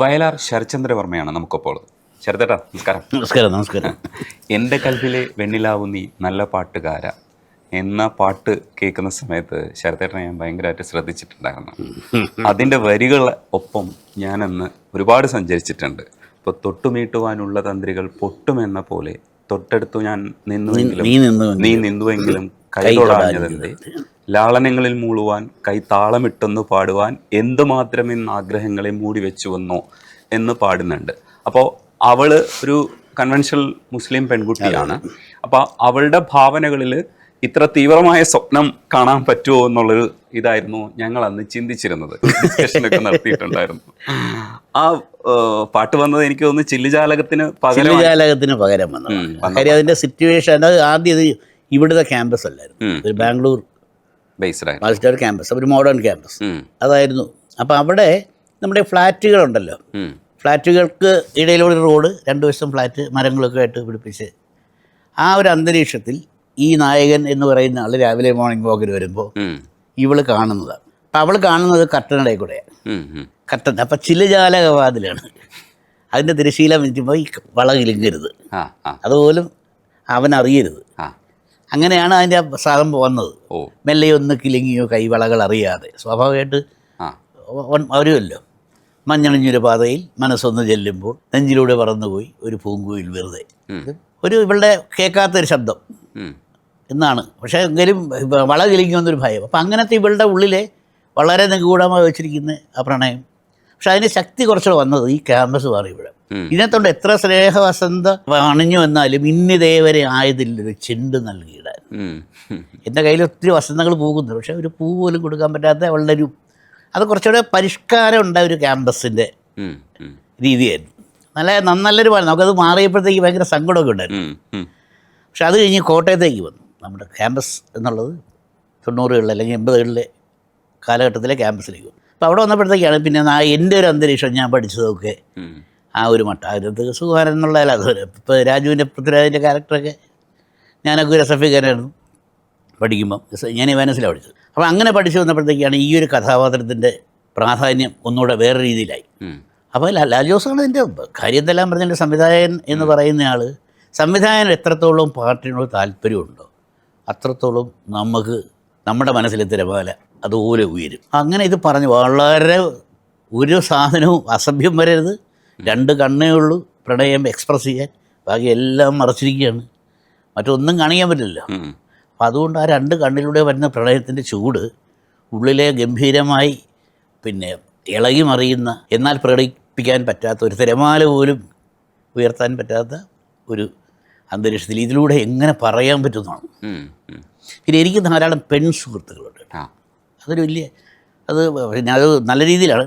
വയലാർ ശരചന്ദ്രവർമ്മയാണ് നമുക്കപ്പോൾ. ശരതേട്ടാ നമസ്കാരം. നമസ്കാരം നമസ്കാരം. എന്റെ കൽവിലെ വെണ്ണിലാവു നീ നല്ല പാട്ടുകാര എന്ന പാട്ട് കേൾക്കുന്ന സമയത്ത് ശരതേട്ടനെ ഞാൻ ഭയങ്കരമായിട്ട് ശ്രദ്ധിച്ചിട്ടുണ്ടായിരുന്നു. അതിന്റെ വരികൾ ഒപ്പം ഞാനന്ന് ഒരുപാട് സഞ്ചരിച്ചിട്ടുണ്ട്. ഇപ്പോൾ തൊട്ടുമീട്ടുവാനുള്ള തന്ത്രികൾ പൊട്ടുമെന്ന പോലെ തൊട്ടടുത്തു ഞാൻ നിന്നുവെങ്കിലും നീ നിന്നുവെങ്കിലും കൈ കൈതൊടാഞ്ഞതെന്തേ ലാളനങ്ങളിൽ മൂളുവാൻ കൈ താളമിട്ടെന്ന് പാടുവാൻ എന്തുമാത്രം ഇന്ന് ആഗ്രഹങ്ങളെ മൂടി വെച്ചുവെന്നോ എന്ന് പാടുന്നുണ്ട്. അപ്പോൾ അവൾ ഒരു കൺവെൻഷണൽ മുസ്ലിം പെൺകുട്ടിയാണ്. അപ്പോൾ അവളുടെ ഭാവനകളിൽ ഇത്ര തീവ്രമായ സ്വപ്നം കാണാൻ പറ്റുമോ എന്നുള്ളൊരു ഇതായിരുന്നു ഞങ്ങൾ അന്ന് ചിന്തിച്ചിരുന്നത്. ഡിസ്കഷനൊക്കെ നടത്തിയിട്ടുണ്ടായിരുന്നു. ആ പാട്ട് വന്നത് എനിക്ക് തോന്നുന്നു ചില്ലുജാലകത്തിന് പകരം ജാലകത്തിന് പകരം വന്നു അതിന്റെ സിറ്റുവേഷൻ അത് ആദ്യം ഇത് ഇവിടുത്തെ ക്യാമ്പസ് അല്ലായിരുന്നു. ബാംഗ്ലൂർ ബേസ്ഡ് മാസ്റ്റർ ക്യാമ്പസ് ഒരു മോഡേൺ ക്യാമ്പസ് അതായിരുന്നു. അപ്പോൾ അവിടെ നമ്മുടെ ഫ്ലാറ്റുകളുണ്ടല്ലോ. ഫ്ലാറ്റുകൾക്ക് ഇടയിലൂടെ റോഡ് രണ്ട് വശം ഫ്ലാറ്റ് മരങ്ങളൊക്കെ ആയിട്ട് പിടിപ്പിച്ച്. ആ ഒരു അന്തരീക്ഷത്തിൽ ഈ നായകൻ എന്ന് പറയുന്ന ആൾ രാവിലെ മോർണിംഗ് വാക്കിൽ വരുമ്പോൾ ഇവൾ കാണുന്നതാണ് അപ്പം അവൾ കാണുന്നത് കട്ടനടയിൽ കൂടെയാണ് ഉം. കട്ടൻ അപ്പം ചിലജാലകവാതിലാണ് അതിന്റെ തിരശീല വെച്ചുമ്പോൾ ഈ വളകിലിങ്ങരുത് അതുപോലും അവൻ അറിയരുത് അങ്ങനെയാണ് അതിന്റെ സാധനം വന്നത്. ഓ. മെല്ലെ ഒന്ന് കിലുങ്ങിയോ കൈവളകൾ അറിയാതെ. സ്വാഭാവികമായിട്ട് വരുമല്ലോ. മഞ്ഞണിഞ്ഞൊരു പാതയിൽ മനസ്സൊന്ന് ചെല്ലുമ്പോൾ നെഞ്ചിലൂടെ പറന്നുപോയി ഒരു പൂങ്കുയിൽ വെറുതെ. ഒരു ഇവളുടെ കേൾക്കാത്തൊരു ശബ്ദം. എന്നാണ്. പക്ഷേ എങ്കിലും വള കിളിക്കുമെന്നൊരു ഭയം. അപ്പം അങ്ങനത്തെ ഇവളുടെ ഉള്ളിലെ വളരെ നിഗൂഢമായി വെച്ചിരിക്കുന്ന ആ പ്രണയം. പക്ഷെ അതിന് ശക്തി കുറച്ചുകൂടെ വന്നത് ഈ ക്യാമ്പസ് മാറി ഇവിടെ. ഇതിനകത്തോണ്ട് എത്ര സ്നേഹവസന്ത അണിഞ്ഞു വന്നാലും ഇന്നിതേവരെ ആയതില്ലൊരു ചെണ്ട് ഉം. എന്റെ കയ്യിൽ ഒത്തിരി വസന്തങ്ങൾ പോകുന്നു പക്ഷേ ഒരു പൂ പോലും കൊടുക്കാൻ പറ്റാത്ത ഉള്ളൊരു അത് കുറച്ചുകൂടെ പരിഷ്കാരം ഉണ്ടായ ഒരു ക്യാമ്പസിന്റെ രീതിയായിരുന്നു. നല്ല നല്ലൊരു പാട് നമുക്കത് മാറിയപ്പോഴത്തേക്ക് ഭയങ്കര സങ്കടമൊക്കെ ഉണ്ടായിരുന്നു. പക്ഷെ അത് കഴിഞ്ഞ് കോട്ടയത്തേക്ക് വന്നു. നമ്മുടെ ക്യാമ്പസ് എന്നുള്ളത് തൊണ്ണൂറുകളിൽ അല്ലെങ്കിൽ എൺപതുകളിലെ കാലഘട്ടത്തിലെ ക്യാമ്പസിലേക്ക് വന്നു. അപ്പോൾ അവിടെ വന്നപ്പോഴത്തേക്കാണ് പിന്നെ ആ എന്റെ ഒരു അന്തരീക്ഷം ഞാൻ പഠിച്ചതൊക്കെ ആ ഒരു മട്ട. അതിനകത്ത് ഒരു എന്നുള്ള അത് ഇപ്പോൾ രാജുവിന്റെ പൃഥ്വിരാജിന്റെ ക്യാരക്ടറൊക്കെ ഞാനൊക്കെ ഒരു എസ് എഫ് ഐക്കാരായിരുന്നു പഠിക്കുമ്പം ഞാൻ വേനസിലാണ് പഠിച്ചത്. അപ്പോൾ അങ്ങനെ പഠിച്ചു വന്നപ്പോഴത്തേക്കാണ് ഈ ഒരു കഥാപാത്രത്തിന്റെ പ്രാധാന്യം ഒന്നുകൂടെ വേറെ രീതിയിലായി. അപ്പോൾ ലാൽ ജോസാണ് ഇതിന്റെ കാര്യത്തെല്ലാം പറഞ്ഞതിന്റെ സംവിധായകൻ എന്ന് പറയുന്നയാൾ സംവിധായകൻ എത്രത്തോളം പാട്ടിനോട് താല്പര്യമുണ്ടോ അത്രത്തോളം നമുക്ക് നമ്മുടെ മനസ്സിലെ തിരമാല അതുപോലെ ഉയരും. അങ്ങനെ ഇത് പറഞ്ഞു വളരെ ഒരു സാധനവും അസഭ്യം വരരുത്. രണ്ട് കണ്ണേ ഉള്ളൂ പ്രണയം എക്സ്പ്രസ് ചെയ്യാൻ. ബാക്കി എല്ലാം മറച്ചിരിക്കുകയാണ്. മറ്റൊന്നും കാണിക്കാൻ പറ്റില്ലല്ലോ. അപ്പം അതുകൊണ്ട് ആ രണ്ട് കണ്ണിലൂടെ വരുന്ന പ്രളയത്തിന്റെ ചൂട് ഉള്ളിലെ ഗംഭീരമായി പിന്നെ ഇളകി മറിയുന്ന എന്നാൽ പ്രകടിപ്പിക്കാൻ പറ്റാത്ത ഒരു തിരമാല പോലും ഉയർത്താൻ പറ്റാത്ത ഒരു അന്തരീക്ഷത്തിൽ ഇതിലൂടെ എങ്ങനെ പറയാൻ പറ്റുന്നതാണ്. പിന്നെ എനിക്ക് ധാരാളം പെൺ സുഹൃത്തുക്കളുണ്ട് അതൊരു വലിയ അത് പിന്നെ അത് നല്ല രീതിയിലാണ്.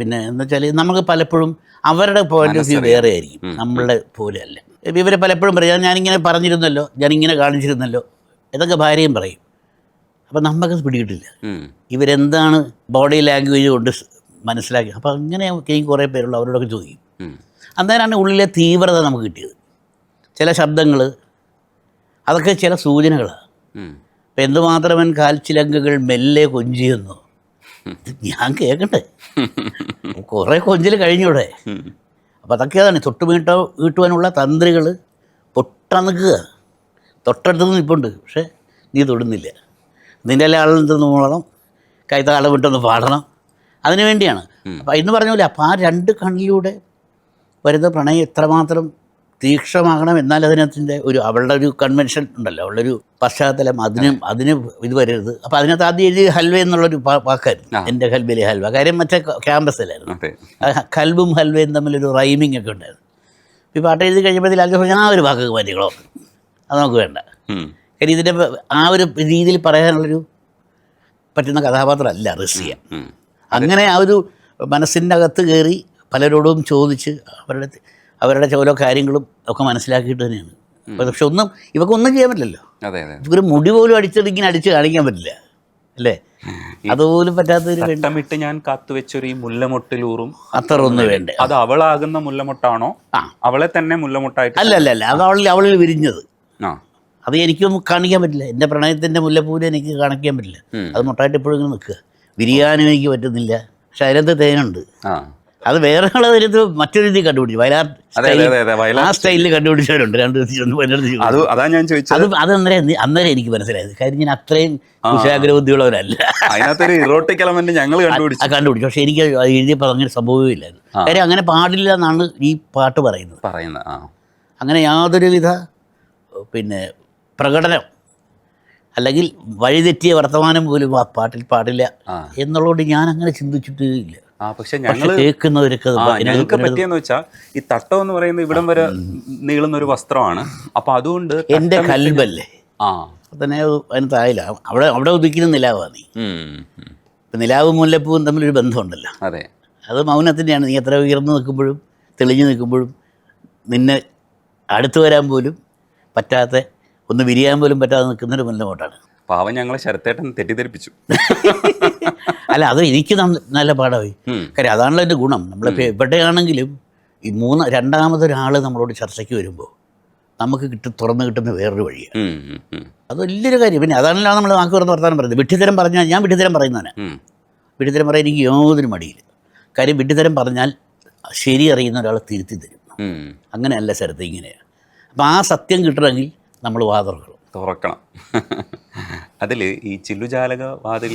പിന്നെ എന്ന് വെച്ചാൽ നമുക്ക് പലപ്പോഴും അവരുടെ പോയിന്റ് ഓഫ് വ്യൂ വേറെ ആയിരിക്കും. നമ്മളുടെ പോലെ ഇവരെ പലപ്പോഴും പറയും ഞാനിങ്ങനെ പറഞ്ഞിരുന്നല്ലോ ഞാനിങ്ങനെ കാണിച്ചിരുന്നല്ലോ. ഇതൊക്കെ ഭാര്യയും പറയും. അപ്പം നമുക്ക് പിടികിട്ടില്ല. ഇവരെന്താണ് ബോഡി ലാംഗ്വേജ് കൊണ്ട് മനസ്സിലാക്കി അപ്പോൾ അങ്ങനെ എനിക്ക് കുറേ പേരുള്ള അവരോടൊക്കെ ചോദിക്കും. അന്നേരമാണ് ഉള്ളിലെ തീവ്രത നമുക്ക് കിട്ടിയത്. ചില ശബ്ദങ്ങൾ അതൊക്കെ ചില സൂചനകളാണ് അപ്പം എന്തുമാത്രമൻ കാൽച്ചിലങ്കുകൾ മെല്ലെ കൊഞ്ചിയെന്നോ? ഞാൻ കേൾക്കട്ടെ കുറേ കൊഞ്ചിൽ കഴിഞ്ഞൂടെ. അപ്പം അതൊക്കെ അതാണ്. തൊട്ട് വീട്ട വീട്ടുവാനുള്ള തന്ത്രികൾ പൊട്ടാൻ നിൽക്കുക തൊട്ടടുത്ത് നിൽപ്പുണ്ട് പക്ഷേ നീ തൊടുന്നില്ല. നിന്റെ എല്ലാ ആളിൽ നിന്ന് മൂളണം കൈത്താളം വിട്ടൊന്ന് പാടണം. അതിനു വേണ്ടിയാണ്. അപ്പം ഇന്ന് പറഞ്ഞ പോലെ അപ്പം ആ രണ്ട് കണ്ണിലൂടെ വരുന്ന പ്രണയം എത്രമാത്രം തീക്ഷണമാകണം എന്നാൽ അതിനകത്തിന്റെ ഒരു അവളുടെ ഒരു കൺവെൻഷൻ ഉണ്ടല്ലോ. അവളുടെ ഒരു പശ്ചാത്തലം അതിനും അതിന് ഇത് വരരുത്. അപ്പോൾ അതിനകത്ത് ആദ്യം എഴുതി ഹൽവ എന്നുള്ളൊരു വാക്കായിരുന്നു. എന്റെ ഹൽവയിലെ ഹൽവ. കാര്യം മറ്റേ ക്യാമ്പസിലായിരുന്നു. കൽബും ഹൽവയും തമ്മിലൊരു റൈമിംഗ് ഒക്കെ ഉണ്ടായിരുന്നു. ഈ പാട്ട് എഴുതി കഴിയുമ്പോഴത്തേക്ക് ലാൽ ജോസ് ആ ഒരു വാക്ക് മാറ്റിക്കളോ അത് നമുക്ക് വേണ്ട. കാര്യം ഇതിന്റെ ആ ഒരു രീതിയിൽ പറയാനുള്ളൊരു പറ്റുന്ന കഥാപാത്രമല്ല റസിയ. അങ്ങനെ ആ ഒരു മനസ്സിന്റെ അകത്ത് കയറി പലരോടും ചോദിച്ച് അവരുടെ അവരുടെ ഓരോ കാര്യങ്ങളും ഒക്കെ മനസ്സിലാക്കിയിട്ട് തന്നെയാണ്. പക്ഷെ ഒന്നും ഇവക്കൊന്നും ചെയ്യാൻ പറ്റില്ലല്ലോ ഇവർക്ക് മുടി പോലും അടിച്ചത് ഇങ്ങനെ അടിച്ച് കാണിക്കാൻ പറ്റില്ല. അല്ലേ? അതുപോലും പറ്റാത്തൊരു ഒരു തട്ടമിട്ട് ഞാൻ കാത്തുവെച്ചൊരു ഈ മുല്ലമൊട്ടിലൂറും അത്ര ഒന്നും വേണ്ട. അത് അവളാകുന്ന മുല്ലമൊട്ടാണോ. അവളെ തന്നെ മുല്ലമൊട്ടായിട്ട് അല്ല അല്ല അല്ല. അത് അവളിൽ അവളിൽ വിരിഞ്ഞത്. ആ. അത് എനിക്കൊന്നും കാണിക്കാൻ പറ്റില്ല. എന്റെ പ്രണയത്തിന്റെ മുല്ലപ്പൂവിനെ എനിക്ക് കാണിക്കാൻ പറ്റില്ല. അത് മുട്ടായിട്ട് എപ്പോഴും ഇങ്ങനെ നിൽക്കുക. വിരിയാനും എനിക്ക് പറ്റുന്നില്ല. പക്ഷെ അതിനകത്ത് തേനുണ്ട്. അത് വേറെ ഉള്ളതിനകത്ത് മറ്റൊരു രീതി കണ്ടുപിടിച്ചു. വയലാർ ആ സ്റ്റൈലിൽ കണ്ടുപിടിച്ചവരുണ്ട്. രണ്ട് അത് ഞാൻ ചോദിച്ചത്. അത് അത് അന്നേരം അന്നേരം എനിക്ക് മനസ്സിലായത്. കാര്യം ഞാൻ അത്രയും അതിനകത്തൊരു ഇറോട്ടിക് എലമെന്റ് ഞങ്ങൾ കണ്ടുപിടിച്ചു. കണ്ടുപിടിച്ചു. പക്ഷെ എനിക്ക് എഴുതിയപ്പോൾ അങ്ങനെ സംഭവമേ ഇല്ലായിരുന്നു കാര്യം അങ്ങനെ പാടില്ല എന്നാണ് ഈ പാട്ട് പറയുന്നത്. പറയുന്നത് അങ്ങനെ യാതൊരുവിധ പിന്നെ പ്രകടനം അല്ലെങ്കിൽ വഴിതെറ്റിയ വർത്തമാനം പോലും ആ പാട്ടിൽ പാടില്ല. എന്നുള്ളതുകൊണ്ട് ഞാൻ അങ്ങനെ ചിന്തിച്ചിട്ടേ ഇല്ല. ആ പക്ഷെ ഞങ്ങൾ ഞങ്ങൾക്ക് പറ്റിയെന്ന് വെച്ചാൽ ഈ തട്ടം എന്ന് പറയുന്നത് ഇവിടം വരെ നീളുന്ന ഒരു വസ്ത്രമാണ്. അപ്പൊ അതുകൊണ്ട് എന്റെ കൽബല്ലേ? ആ. തന്നെ അതിന് തായില്ല. അവിടെ അവിടെ ഉദിക്കുന്ന നിലാവാണ് നീ ഇപ്പൊ നിലാവും മുല്ലപ്പൂവും തമ്മിലൊരു ബന്ധമുണ്ടല്ലോ. അതെ. അത് മൗനത്തിന്റെയാണ് നീ എത്ര ഉയർന്നു നിൽക്കുമ്പോഴും തെളിഞ്ഞു നിൽക്കുമ്പോഴും നിന്നെ അടുത്തു വരാൻ പോലും പറ്റാത്ത ഒന്ന് വിരിയാൻ പോലും പറ്റാതെ നിൽക്കുന്നൊരു മുല്ലമോട്ടാണ് പാവം ഞങ്ങളെ ശരത്തേട്ടൻ തെറ്റിദ്ധരിപ്പിച്ചു. അല്ല അത് എനിക്ക് നല്ല പാഠമായി. കാര്യം അതാണല്ലോ എന്റെ ഗുണം. നമ്മളിപ്പോൾ എവിടെയാണെങ്കിലും ഈ മൂന്ന് രണ്ടാമതൊരാൾ നമ്മളോട് ചർച്ചയ്ക്ക് വരുമ്പോൾ നമുക്ക് കിട്ടും തുറന്നു കിട്ടുന്ന വേറൊരു വഴിയാണ് അത് വലിയൊരു കാര്യം. പിന്നെ അതാണല്ലോ നമ്മൾ വാക്ക് തുറന്ന് വർത്താനം പറയുന്നത്. വിഡ്ഢിത്തരം പറഞ്ഞാൽ ഞാൻ വിഡ്ഢിത്തരം പറയുന്നതാണ് ഉം. വിഡ്ഢിത്തരം പറയാൻ എനിക്ക് യാതൊരു മടിയില്ല. കാര്യം വിഡ്ഢിത്തരം പറഞ്ഞാൽ ശരി അറിയുന്ന ഒരാൾ തിരുത്തി തരും. അങ്ങനെയല്ല സ്ഥലത്ത് ഇങ്ങനെയാണ് അപ്പം ആ സത്യം കിട്ടണമെങ്കിൽ നമ്മൾ വാതുറക്കണം. തുറക്കണം. അതിൽ ഈ ചില്ലുജാലക വാതിൽ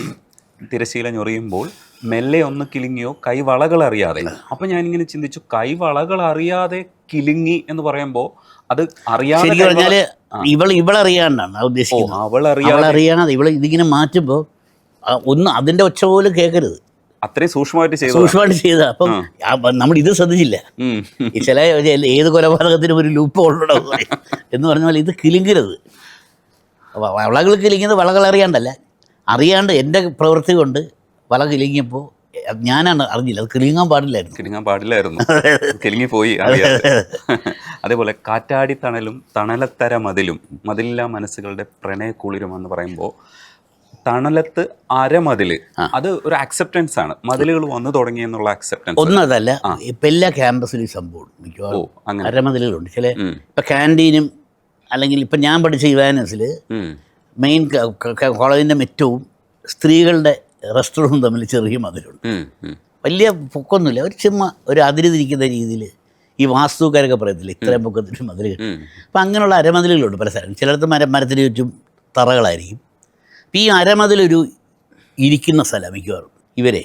തിരശീല ഞൊറിയുമ്പോൾ മെല്ലെ ഒന്ന് കിലുങ്ങിയോ കൈവളകൾ അറിയാതെ അപ്പൊ ഞാനിങ്ങനെ ഇങ്ങനെ ചിന്തിച്ചു കൈവളകൾ അറിയാതെ കിലുങ്ങി എന്ന് പറയുമ്പോൾ അത് അറിയാതെ ഇവൾ ഇവളറിയാണ്ടാണ് ഉദ്ദേശിക്കുന്നത്. അവളറിയാതെ ഇവൾ ഇതിങ്ങനെ മാറ്റുമ്പോൾ ഒന്ന് അതിന്റെ ഒച്ച പോലും കേൾക്കരുത്. അത്രയും സൂക്ഷ്മമായിട്ട് ചെയ്തു സൂക്ഷ്മമായിട്ട് ചെയ്ത അപ്പം നമ്മൾ ഇത് ശ്രദ്ധിച്ചില്ല. ഈ ചില ഏത് കൊലപാതകത്തിനും ഒരു ലൂപ്പ് ഉള്ളടോ എന്ന് പറഞ്ഞാൽ പോലെ ഇത് കിലുങ്ങരുത്. വ- വളകൾ കിലിങ്ങിയത് വളകൾ അറിയാണ്ടല്ല. അറിയാണ്ട് എന്റെ പ്രവൃത്തി കൊണ്ട് വല കിലിങ്ങിയപ്പോൾ ഞാനാണ് അറിഞ്ഞില്ല. അത് കിളിങ്ങാൻ പാടില്ലായിരുന്നു. കിളിങ്ങാൻ പാടില്ലായിരുന്നു. കിളിങ്ങി പോയി അതേപോലെ കാറ്റാടി തണലും തണലത്തര മതിലും മതിലില്ലാ മനസ്സുകളുടെ പ്രണയക്കുളിരും എന്ന് പറയുമ്പോൾ തണലത്ത് അരമതിൽ അത് ഒരു അക്സെപ്റ്റൻസ് ആണ്. മതിലുകൾ വന്നു തുടങ്ങി എന്നുള്ള അക്സെപ്റ്റൻസ് ഒന്നതല്ല ഇപ്പം എല്ലാ ക്യാമ്പസിലും സംഭവം മിക്കവാറും അരമതിലുകളുണ്ട് ചില. ഇപ്പം ക്യാന്റീനും അല്ലെങ്കിൽ ഇപ്പം ഞാൻ പഠിച്ച ഇവാനസിൽ മെയിൻ കോളേജിന്റെ മിറ്റവും സ്ത്രീകളുടെ റെസ്റ്റോറന്റും തമ്മിൽ ചെറിയ മതിലുണ്ട്. വലിയ പൊക്കൊന്നുമില്ല. ഒരു ചുമ്മാ ഒരു അതിരിതിരിക്കുന്ന രീതിയിൽ ഈ വാസ്തുക്കാരൊക്കെ പറയത്തില്ല? ഇത്രയും പൊക്കത്തിന് മതിലുകൾ. അപ്പം അങ്ങനെയുള്ള അരമതിലുകളുണ്ട് പല സ്ഥലം ചിലടത്ത് മര മരത്തിന് ചുറ്റും തറകളായിരിക്കും. അപ്പം ഈ അരമതിലൊരു ഇരിക്കുന്ന സ്ഥലം മിക്കവാറും ഇവരെ.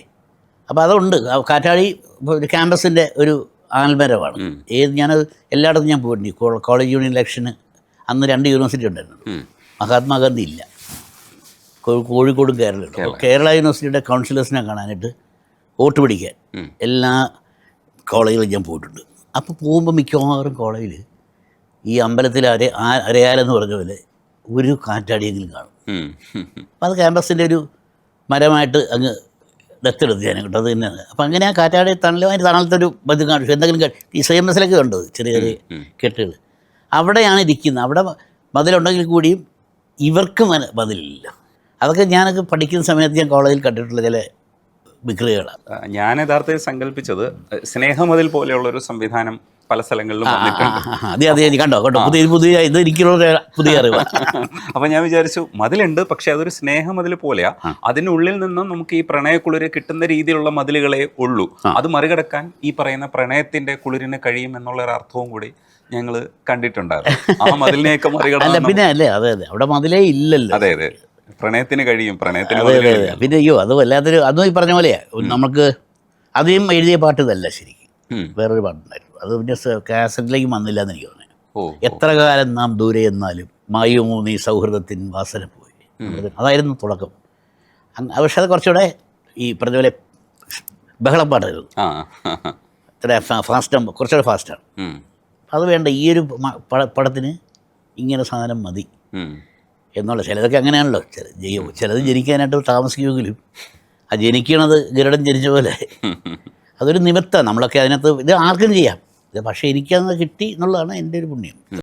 അപ്പോൾ അതുണ്ട്. കാറ്റാടി ഒരു ക്യാമ്പസിന്റെ ഒരു ആൽമരമാണ്. ഏത് ഞാനത് എല്ലായിടത്തും ഞാൻ പോയിട്ടുണ്ട്. കോളേജ് യൂണിയൻ ഇലക്ഷന് അന്ന് രണ്ട് യൂണിവേഴ്സിറ്റി ഉണ്ടായിരുന്നു. മഹാത്മാഗാന്ധി ഇല്ല. കോഴിക്കോടും കേരളയും കേരള. യൂണിവേഴ്സിറ്റിയുടെ കൗൺസിലേഴ്സിനെ കാണാനായിട്ട് വോട്ട് പിടിക്കാൻ എല്ലാ കോളേജിലും ഞാൻ പോയിട്ടുണ്ട്. അപ്പോൾ പോകുമ്പോൾ മിക്കവാറും കോളേജിൽ ഈ അമ്പലത്തിൽ അര അരയാലെന്ന് പറഞ്ഞ പോലെ ഒരു കാറ്റാടിയെങ്കിലും കാണും. അപ്പോൾ അത് ക്യാമ്പസിന്റെ ഒരു മരമായിട്ട് അങ്ങ് ദത്തെടുത്ത് ഞാൻ കേട്ടോ അത് തന്നെയാണ്. അപ്പം അങ്ങനെ ആ കാറ്റാടി തണലും അതിന് തണലത്തെ ഒരു ഇത് കാണിച്ചു. എന്തെങ്കിലും ഈ സി എം എസിലൊക്കെ ഉണ്ട്? ചെറിയ ചെറിയ കെട്ടുകൾ അവിടെയാണ് ഇരിക്കുന്നത്. അവിടെ മതിലുണ്ടെങ്കിൽ കൂടിയും ഇവർക്ക് മന- മതിലില്ല അതൊക്കെ ഞാനൊക്കെ പഠിക്കുന്ന സമയത്ത് ഞാൻ കോളേജിൽ കണ്ടിട്ടുള്ള ചില വിക്രികളാണ് ഞാൻ യഥാർത്ഥത്തിൽ സങ്കല്പിച്ചത് സ്നേഹമതിൽ പോലെയുള്ള ഒരു സംവിധാനം പല സ്ഥലങ്ങളിലും അതെ അതെ കണ്ടോ? കണ്ടോ? പുതിയ പുതിയ ഇത് എനിക്കുള്ള പുതിയ അറിവ്. അപ്പൊ ഞാൻ വിചാരിച്ചു മതിലുണ്ട് പക്ഷെ അതൊരു സ്നേഹം സ്നേഹമതിൽ പോലെയാ. അതിനുള്ളിൽ നിന്നും നമുക്ക് ഈ പ്രണയക്കുളിര് കിട്ടുന്ന രീതിയിലുള്ള മതിലുകളെ ഉള്ളൂ. അത് മറികടക്കാൻ ഈ പറയുന്ന പ്രണയത്തിന്റെ കുളിരിന് കഴിയും എന്നുള്ള ഒരു അർത്ഥവും കൂടി ഞങ്ങൾ കണ്ടിട്ടുണ്ടായിരുന്നു. ആ മതിലിനെയൊക്കെ പിന്നെ അല്ലേ അതെ അതെ. അവിടെ മതിലേ ഇല്ലല്ലോ. അതെ അതെ. പ്രണയത്തിന് കഴിയും. പ്രണയത്തിന് അതെ അതെ അതെ. പിന്നെ അയ്യോ അത് വല്ലാത്തൊരു അതും ഈ പറഞ്ഞ പോലെയാ. നമുക്ക് ആദ്യം എഴുതിയ പാട്ട് ഇതല്ല ശരിക്കും. ഉം. വേറൊരു പാട്ടുണ്ടായിരുന്നു. അത് പിന്നെ കാസറ്റിലേക്ക് വന്നില്ല എന്ന് എനിക്ക് തോന്നുന്നു. ഓ എത്ര കാലം നാം ദൂരെ എന്നാലും മായുമോ നീ സൗഹൃദത്തിൻ വാസന പോയി. അതായിരുന്നു തുടക്കം. അങ് പക്ഷെ അത് കുറച്ചുകൂടെ ഈ പറഞ്ഞ പോലെ ബഹളപ്പാട്ടായിരുന്നു ആ. ഇത്ര ഫാസ്റ്റ് കുറച്ചുകൂടെ ഫാസ്റ്റാണ്. ഉം. അത് വേണ്ട ഈ ഒരു പടത്തിന് ഇങ്ങനെ സാധനം മതി. എന്നുള്ള ചിലതൊക്കെ അങ്ങനെയാണല്ലോ. ജയോ ചിലത് ജനിക്കാനായിട്ട് താമസിക്കുമെങ്കിലും ആ ജനിക്കണത് ഗരുഡൻ ജനിച്ച പോലെ. അതൊരു നിമിത്തമാണ് നമ്മളൊക്കെ അതിനകത്ത് ഇത് ആർക്കും ചെയ്യാം. ഇത് പക്ഷേ എനിക്കത് കിട്ടി എന്നുള്ളതാണ് എന്റെ ഒരു പുണ്യം.